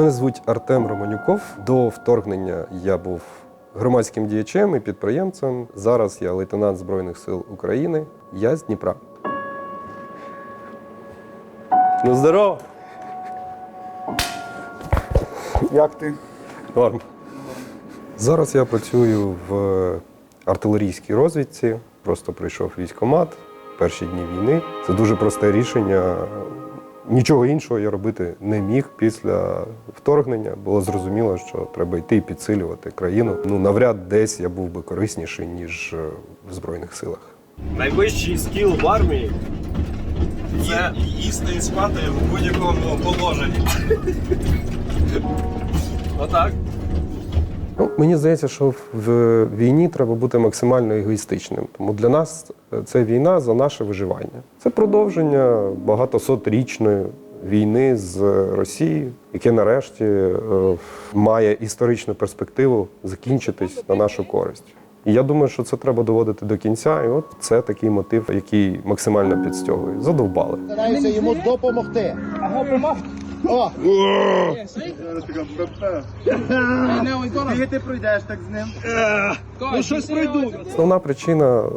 Мене звуть Артем Романюков. До вторгнення я був громадським діячем і підприємцем. Зараз я лейтенант Збройних сил України. Я з Дніпра. Ну, здорово! Як ти? Норм. Зараз я працюю в артилерійській розвідці. Просто прийшов військкомат перші дні війни. Це дуже просте рішення. Нічого іншого я робити не міг після вторгнення. Було зрозуміло, що треба йти підсилювати країну. Ну навряд десь я був би корисніший ніж е, в збройних силах. Найвищий скіл в армії це їсти і спати в будь-якому положенні. отак. Ну, мені здається, що в війні треба бути максимально егоїстичним. Тому для нас це війна за наше виживання. Це продовження багатосотрічної війни з Росією, яке нарешті е, має історичну перспективу закінчитись на нашу користь. І я думаю, що це треба доводити до кінця. І от це такий мотив, який максимально підстягує. Задовбали. Стараюся йому допомогти. О, Скільки ти пройдеш так з ним? Ну щось пройду. Основна причина е,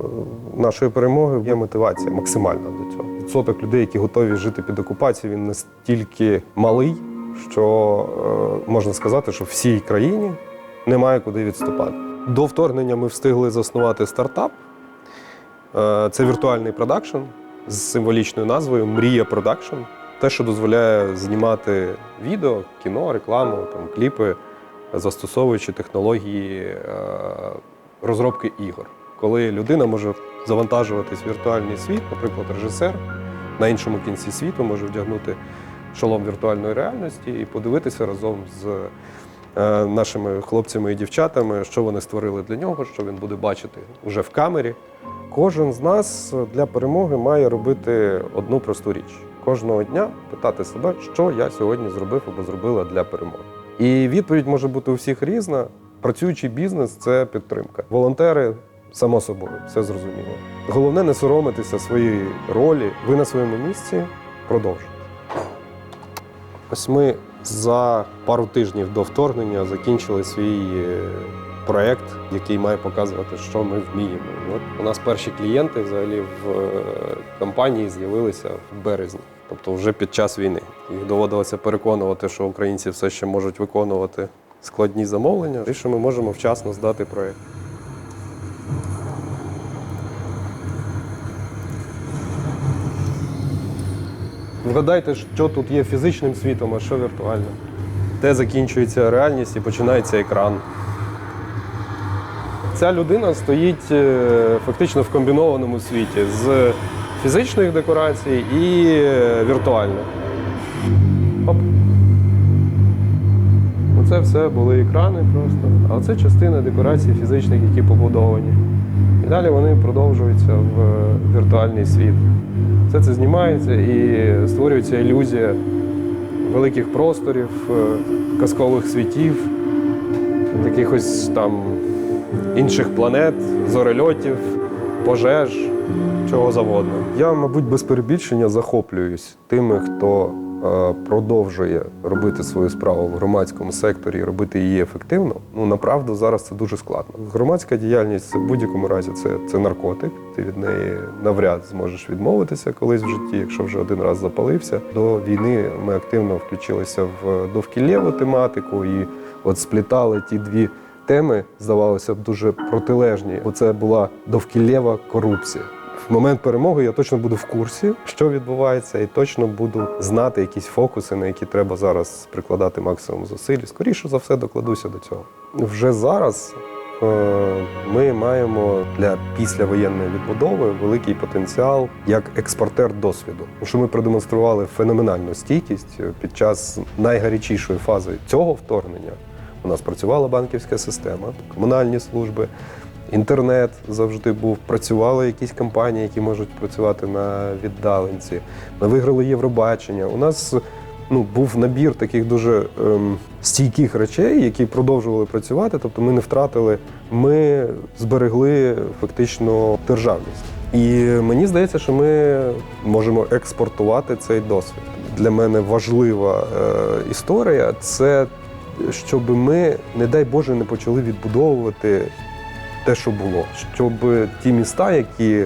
нашої перемоги є мотивація максимальна до цього. Відсоток людей, які готові жити під окупацією, він настільки малий, що е, можна сказати, що всій країні немає куди відступати. До вторгнення ми встигли заснувати стартап. Е, Це віртуальний продакшн з символічною назвою Мрія Продакшн. Те, що дозволяє знімати відео, кіно, рекламу, там, кліпи, застосовуючи технології е, розробки ігор. Коли людина може завантажуватись в віртуальний світ, наприклад, режисер на іншому кінці світу може вдягнути шолом віртуальної реальності і подивитися разом з е, нашими хлопцями і дівчатами, що вони створили для нього, що він буде бачити вже в камері. Кожен з нас для перемоги має робити одну просту річ: кожного дня питати себе, що я сьогодні зробив або зробила для перемоги. І відповідь може бути у всіх різна. Працюючий бізнес це підтримка. Волонтери, само собою, все зрозуміло. Головне не соромитися своєї ролі. Ви на своєму місці продовжуйте. Ось ми за пару тижнів до вторгнення закінчили свій проект, який має показувати, що ми вміємо. От у нас перші клієнти взагалі в е, компанії з'явилися в березні, тобто вже під час війни. Їх доводилося переконувати, що українці все ще можуть виконувати складні замовлення, і що ми можемо вчасно здати проект. Вгадайте, що тут є фізичним світом, а що віртуальним. Де закінчується реальність і починається екран. Ця людина стоїть е, фактично в комбінованому світі з фізичних декорацій і е, віртуальних. Оце все були екрани просто. А це частина декорацій фізичних, які побудовані. І далі вони продовжуються в е, віртуальний світ. Все це знімається і створюється ілюзія великих просторів, казкових світів, якихось там інших планет, зорельотів, пожеж, чого завгодно. Я, мабуть, без перебільшення захоплююсь тими, хто е, продовжує робити свою справу в громадському секторі робити її ефективно. Ну направду зараз це дуже складно. Громадська діяльність це в будь-якому разі це, це наркотик. Ти від неї навряд зможеш відмовитися колись в житті, якщо вже один раз запалився. До війни ми активно включилися в довкіллєву тематику і от сплітали ті дві теми, здавалося б, дуже протилежні, бо це була довкіллєва корупція. В момент перемоги я точно буду в курсі, що відбувається, і точно буду знати якісь фокуси, на які треба зараз прикладати максимум зусиль. Скоріше за все, докладуся до цього. Вже зараз е, ми маємо для післявоєнної відбудови великий потенціал як експортер досвіду. Що ми продемонстрували феноменальну стійкість під час найгарячішої фази цього вторгнення. У нас працювала банківська система, комунальні служби, інтернет завжди був. Працювали якісь компанії, які можуть працювати на віддаленці. Ми виграли Євробачення. У нас ну, був набір таких дуже ем, стійких речей, які продовжували працювати. Тобто ми не втратили, ми зберегли фактично державність. І мені здається, що ми можемо експортувати цей досвід. для мене важлива е, історія це щоб ми, не дай Боже, не почали відбудовувати те, що було. Щоб ті міста, які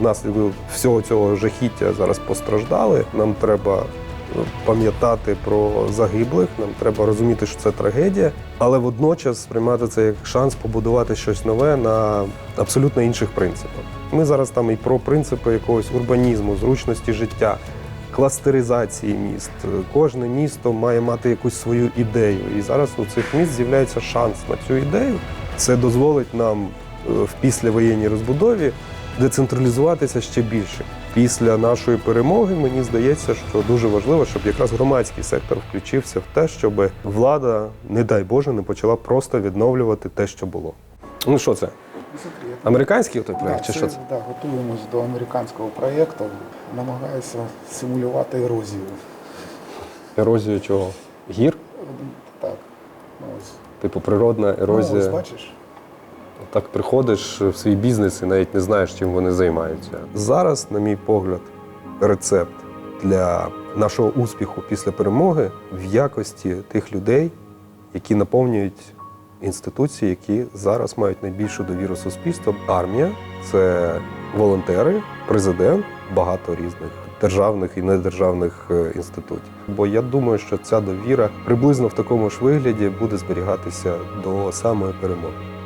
внаслідок всього цього жахіття зараз постраждали, нам треба е, пам'ятати про загиблих, нам треба розуміти, що це трагедія, але водночас сприймати це як шанс побудувати щось нове на абсолютно інших принципах. Ми зараз там і про принципи якогось урбанізму, зручності життя, кластеризації міст. Кожне місто має мати якусь свою ідею. І зараз у цих міст з'являється шанс на цю ідею. Це дозволить нам е, в післявоєнній розбудові децентралізуватися ще більше. Після нашої перемоги мені здається, що дуже важливо, щоб якраз громадський сектор включився в те, щоб влада, не дай Боже, не почала просто відновлювати те, що було. Ну що це? Американський той проект, чи це, що це? Да, готуємось до американського проєкту. Намагаюся симулювати ерозію. Ерозію чого? Гір? Так. Ну, ось. Типу природна Ну, ерозія. ось бачиш? Так приходиш в свій бізнес і навіть не знаєш, чим вони займаються. Зараз, на мій погляд, рецепт для нашого успіху після перемоги в якості тих людей, які наповнюють інституції, які зараз мають найбільшу довіру суспільства. Армія це волонтери, президент, багато різних державних і недержавних е, інститутів. Бо я думаю, що ця довіра приблизно в такому ж вигляді буде зберігатися до самої перемоги.